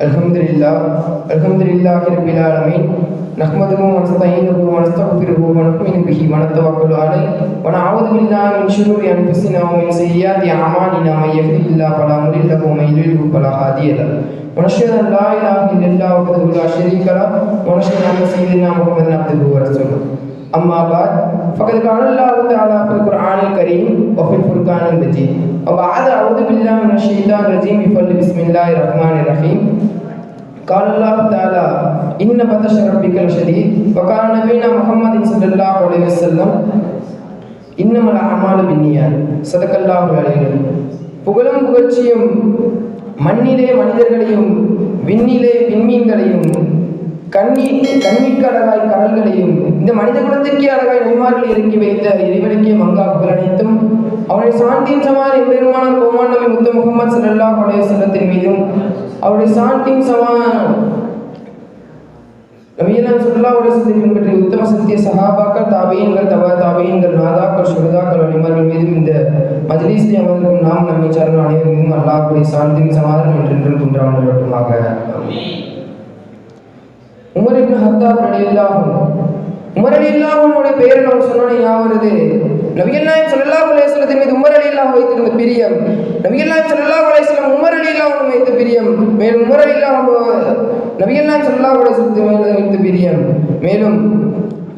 الحمد لله الحمد لله رب العالمين نحمده ونستعينه ونستغفره ونؤمن به ونتوكل عليه ونعوذ بالله من شرور انفسنا ومن سيئات اعمالنا من يهده الله فلا مضل له ومن يضلل فلا هادي له. ونشهد ان لا اله الا الله وحده لا شريك له ونشهد ان سيدنا محمدا عبده ورسوله. اما بعد فقد قال الله تعالى في القران الكريم وفي الفرقان المجيد وبعد اعوذ بالله من الشيطان الرجيم بفضل بسم الله الرحمن الرحيم قال الله تعالى إن بطش ربك لشديد وقال نبينا محمد صلى الله عليه وسلم இன்னமல் அமாலு பின்னியார் சதக்கல்லாஹு அலைஹி புகழும் புகழ்ச்சியும் மண்ணிலே மனிதர்களையும் விண்ணிலே விண்மீன்களையும் கண்ணி கண்ணிற்கு அழகாய் கடல்களையும் இந்த மனித குலத்திற்கே அழகாய் நன்மார்கள் இறங்கி வைத்த இறைவனுக்கே மங்கா புகழ் அனைத்தும். அவனுடைய சாந்தியின் சமான் எம்பெருமான கோமான் நபி முத்து முகமது சல்லா அலைஹி செல்லத்தின் மீதும் அவருடைய சாந்தியின் சமான் நபியெல்லாம் சொல்லா உலகத்தை பின்பற்றி உத்தம சத்திய சகாபாக்கள் தாபியன்கள் தவா தாபியன்கள் நாதாக்கள் சுகதாக்கள் வழிமார்கள் மீதும் இந்த மஜ்லிஸில் அமர்ந்திருக்கும் நாம் நம்மை சார்ந்த அனைவர் மீதும் அல்லாஹ்வுடைய சாந்தியின் சமாதானம் என்றென்றும் குன்றாமல் மட்டுமாக உமர் இப்னு ஹத்தாப் ரலியல்லாஹு உமரடி உமர் ரலியல்லாஹு பெயரை நம்ம சொன்னோன்னே ஞாபகம் வருது. நபிகள் நாயகம் ஸல்லல்லாஹு மீது உமர் ரலியல்லாஹு வைத்திருந்த பிரியம். நபிகள் நாயகம் ஸல்லல்லாஹு அலைஹி வஸல்லம் உமர் வைத்த பிரியம். மேலும் உமர் ரலியல்லாஹு அன்ஹு நபிகள் நாயகம் ஸல்லல்லாஹு மீது வைத்த பிரியம். மேலும்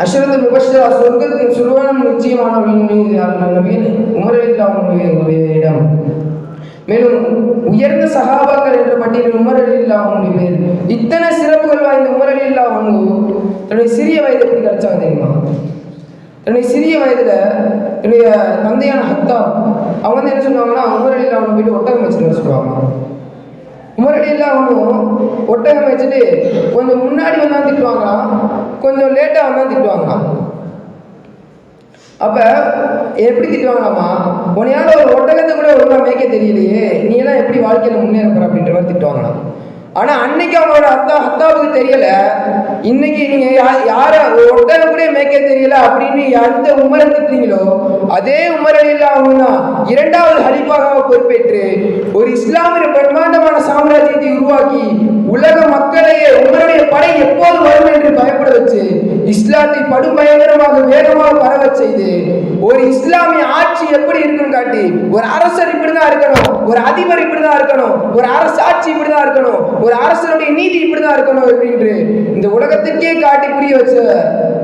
அஷ்ரத்துல் முபஷ்ஷரா சொர்க்கத்தின் சுருவனம் நிச்சயமானவர்கள் மீது நபிகள் உமர் ரலியல்லாஹு இடம். மேலும் உயர்ந்த சகாபாக்கள் என்ற பட்டியலில் உமர் அலில்லா உடைய பேர் இத்தனை சிறப்புகள் வாய்ந்த உமர் அலில்லா தன்னுடைய சிறிய வயது எப்படி கிடைச்சாங்க தெரியுமா? தன்னுடைய சிறிய வயதுல என்னுடைய தந்தையான ஹத்தா அவங்க வந்து என்ன சொல்லுவாங்கன்னா உமரடியில் அவங்க போயிட்டு ஒட்டகம் வச்சுட்டு சொல்லுவாங்க. உமரடியில் அவனும் ஒட்டகம் வச்சுட்டு கொஞ்சம் முன்னாடி வந்தா திட்டுவாங்களாம் கொஞ்சம் லேட்டாக வந்தா திட்டுவாங்களாம் அப்ப எப்படி திட்டுவாங்களாமா உனையால ஒரு ஒட்டகத்தை கூட ஒழுங்காக மேய்க்க தெரியலையே நீ எல்லாம் எப்படி வாழ்க்கையில் முன்னேற போற அப்படின்ற மாதிரி திட்டுவாங்களாம். ஆனா அன்னைக்கு அவங்களோட அத்தா அத்தாவுக்கு தெரியல. இன்னைக்கு நீங்க யார ஒரு கூட மேய்க்க தெரியல அப்படின்னு எந்த உமரை திட்டீங்களோ அதே உமரில் அவங்க தான் இரண்டாவது ஹலிஃபாக பொறுப்பேற்று ஒரு இஸ்லாமிய பிரம்மாண்டமான சாம்ராஜ்யத்தை உருவாக்கி உலக மக்களையே உங்களுடைய படை எப்போது வரும் என்று பயப்பட வச்சு இஸ்லாத்தை படுபயங்கரமாக வேகமாக பரவ செய்து ஒரு இஸ்லாமிய ஆட்சி எப்படி இருக்குன்னு காட்டி ஒரு அரசர் இப்படிதான் இருக்கணும் ஒரு அதிபர் இப்படிதான் இருக்கணும் ஒரு அரசு ஆட்சி இப்படிதான் இருக்கணும் ஒரு அரசனுடைய நீதி இப்படிதான் இருக்கணும் அப்படின்ட்டு இந்த உலகத்துக்கே காட்டி புரிய வச்ச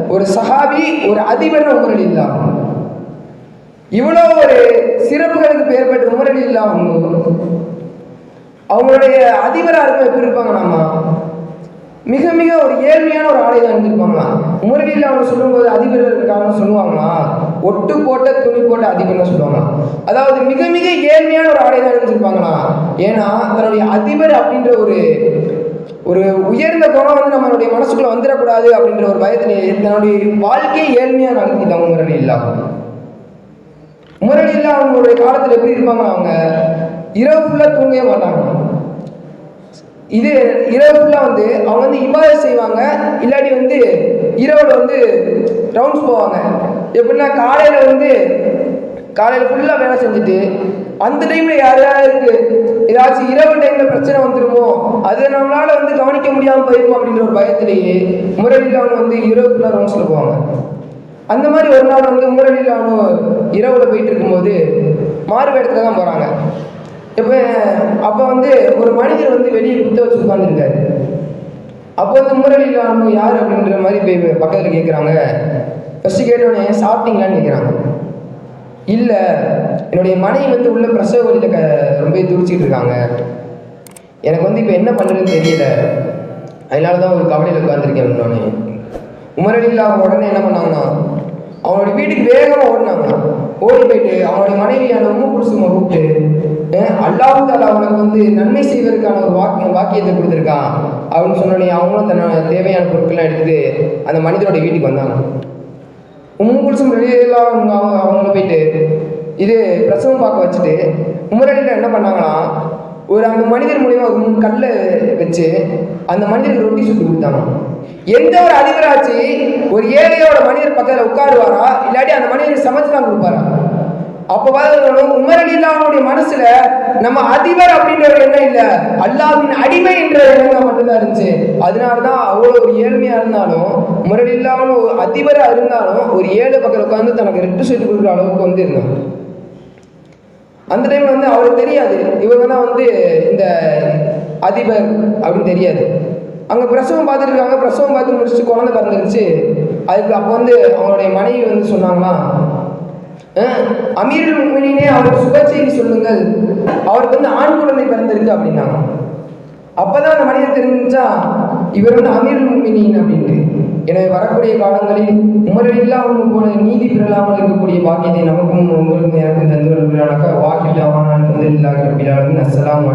ஒரு சஹாபி ஒரு அதிபர் உமரடி இல்லாம். இவ்வளோ ஒரு சிறப்புகளுக்கு பேர் பெற்ற உமரடி இல்லாம். அவங்களுடைய அதிபராக இருக்க எப்படி இருப்பாங்க நாம மிக மிக ஒரு ஏழ்மையான ஒரு ஆடை தான் இருந்திருப்பாங்களாம் உமரடியில் அவங்க சொல்லும்போது அதிபர் இருக்காங்கன்னு சொல்லுவாங்களா? ஒட்டு போட்ட துணி போட்ட அதிபர்னு சொல்லுவாங்களாம் அதாவது மிக மிக ஏழ்மையான ஒரு ஆடை தான் ஏன்னா தன்னுடைய அதிபர் அப்படின்ற ஒரு ஒரு உயர்ந்த குணம் வந்து நம்மளுடைய மனசுக்குள்ள வந்துடக்கூடாது அப்படின்ற ஒரு பயத்திலே தன்னுடைய வாழ்க்கையை ஏழ்மையா நடத்திட்டாங்க முரளி இல்லாமல் முரளி இல்ல அவங்களுடைய காலத்துல எப்படி இருப்பாங்க அவங்க? இரவு ஃபுல்லா தூங்கவே மாட்டாங்க. இது இரவு ஃபுல்லா வந்து அவங்க வந்து இபாதை செய்வாங்க. இல்லாட்டி வந்து இரவுல வந்து ரவுண்ட்ஸ் போவாங்க. எப்படின்னா காலையில வந்து காலையில ஃபுல்லா வேலை செஞ்சுட்டு அந்த டைம்ல யாராவது ஏதாச்சும் இரவு டைம்ல பிரச்சனை வந்துருமோ அது நம்மளால வந்து கவனிக்க முடியாம போயிருமோ அப்படின்ற ஒரு பயத்திலேயே முரளியில் அவங்க வந்து இரவுக்குள்ள ஃபுல்லா ரவுண்ட்ஸ்ல போவாங்க. அந்த மாதிரி ஒரு நாள் வந்து முரளியில் அவனு இரவுல போயிட்டு இருக்கும்போது மாறு இடத்துல தான் போறாங்க. இப்போ அப்போ வந்து ஒரு மனிதர் வந்து வெளியே குத்த வச்சு உட்காந்துருக்காரு அப்போ வந்து முரளியில் அவனு யார் அப்படின்ற மாதிரி போய் பக்கத்தில் கேட்குறாங்க ஃபஸ்ட்டு கேட்டோடனே சாப்பிட்டீங்களான்னு கேட்குறாங்க இல்லை என்னுடைய மனைவி வந்து உள்ள பிரசவ வழியில் க ரொம்ப துடிச்சிட்டு இருக்காங்க. எனக்கு வந்து இப்போ என்ன பண்ணுறதுன்னு தெரியல. அதனால தான் ஒரு கவலையில் உட்காந்துருக்கேன் இன்னொன்று உமரடியில் அவங்க உடனே என்ன பண்ணாங்கன்னா அவனுடைய வீட்டுக்கு வேகமாக ஓடினாங்க. ஓடி போயிட்டு அவனுடைய மனைவியான உம்மு குடிசுமை கூப்பிட்டு அல்லாஹு தாலா அவனுக்கு வந்து நன்மை செய்வதற்கான ஒரு வாக்கு வாக்கியத்தை கொடுத்துருக்கான். அப்படின்னு சொன்னோடனே அவங்களும் தன்னோட தேவையான பொருட்கள்லாம் எடுத்துட்டு அந்த மனிதனோட வீட்டுக்கு வந்தாங்க. உம்மு குடிசும் வெளியெல்லாம் அவங்க அவங்க அவங்கள போயிட்டு இது பிரசவம் பார்க்க வச்சுட்டு உமரடியில் என்ன பண்ணாங்கன்னா ஒரு அந்த மனிதர் மூலியமா ஒரு மூணு கல்லை வச்சு அந்த மனிதருக்கு ரொட்டி சுட்டு கொடுத்தாங்க. எந்த ஒரு அதிபராட்சி ஒரு ஏழையோட மனிதர் பக்கத்தில் உட்காருவாரா இல்லாட்டி அந்த மனிதர் சமைச்சு தான் கொடுப்பாரா? அப்போ பார்த்து உமர் அலிலாவுடைய மனசுல நம்ம அதிபர் அப்படின்ற ஒரு எண்ணம் இல்ல? அல்லாவின் அடிமை என்ற எண்ணம் மட்டும்தான் இருந்துச்சு. அதனால தான் அவ்வளோ ஒரு ஏழ்மையா இருந்தாலும் உமர் அலிலாவும் ஒரு அதிபரா இருந்தாலும் ஒரு ஏழு பக்கம் உட்காந்து தனக்கு ரெட்டு சொல்லி கொடுக்குற அளவுக்கு வந்து இருந்தாங்க அந்த டைம்ல வந்து அவருக்கு தெரியாது. இவங்க தான் வந்து இந்த அதிபர் அப்படின்னு தெரியாது. அங்கே பிரசவம் பார்த்துட்டு இருக்காங்க. பிரசவம் பார்த்து முடிச்சுட்டு குழந்தை பிறந்துருச்சு. அதுக்கு அப்போ வந்து அவங்களுடைய மனைவி வந்து சொன்னாங்களாம் அமீரல் முஃமினீனே அவருக்கு சுப செய்தி சொல்லுங்கள். அவருக்கு வந்து ஆண் குழந்தை பிறந்திருக்கு அப்படின்னாங்க அப்பதான் அந்த மனிதன் தெரிஞ்சா இவர் வந்து அமீரல் முஃமினீன் அப்படின்ட்டு. எனவே வரக்கூடிய காலங்களில் உமரில் இல்லாமல் போல நீதி பெறலாமல் இருக்கக்கூடிய பாக்கியத்தை நமக்கும் உங்களுக்கும் எனக்கும் தந்து வருகிறானாக்க வாக்கில்லாமல் அவனான் வந்து இல்லாஹி ரபில் ஆலமீன். அஸ்ஸலாமு